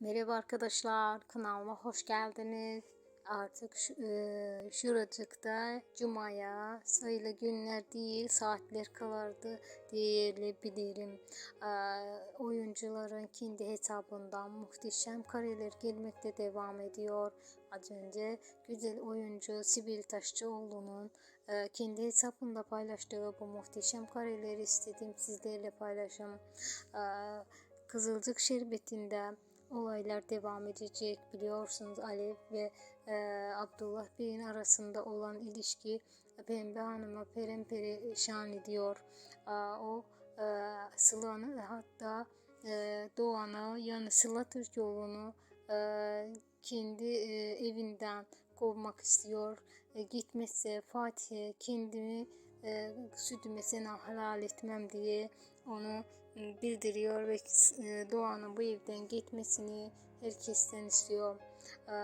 Merhaba arkadaşlar, kanalıma hoş geldiniz. Artık e, şuracıkta Cuma'ya sayılı günler değil saatler kalardı diyebilirim. E, oyuncuların kendi hesabından muhteşem kareler gelmekte devam ediyor. Az önce güzel oyuncu Sibel Taşçıoğlu'nun e, kendi hesabında paylaştığı bu muhteşem kareleri istedim sizlerle paylaşım. E, Kızılcık Şerbeti'nde olaylar devam edecek. Biliyorsunuz Alev ve e, Abdullah Bey'in arasında olan ilişki Pembe Hanım'a peremperişan ediyor. E, o e, Sıla'nı hatta e, Doğan'ı yani Sıla Türkoğlu'nu e, kendi e, evinden kovmak istiyor. E, gitmezse Fatih'e kendimi e, sütüme sana helal etmem diye onu bildiriyor ve e, Doğan'ın bu evden gitmesini herkesten istiyor. E,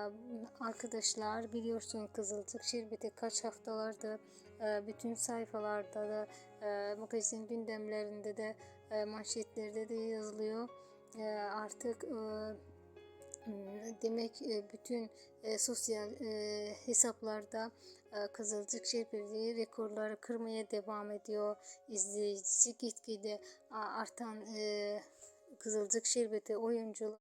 Arkadaşlar biliyorsun Kızılcık Şerbeti kaç haftalardır e, bütün sayfalarda da magazin gündemlerinde de manşetlerde de yazılıyor. Artık demek bütün sosyal hesaplarda Kızılcık Şerbeti rekorları kırmaya devam ediyor. İzleyicisi gitgide artan e, Kızılcık Şerbeti oyuncular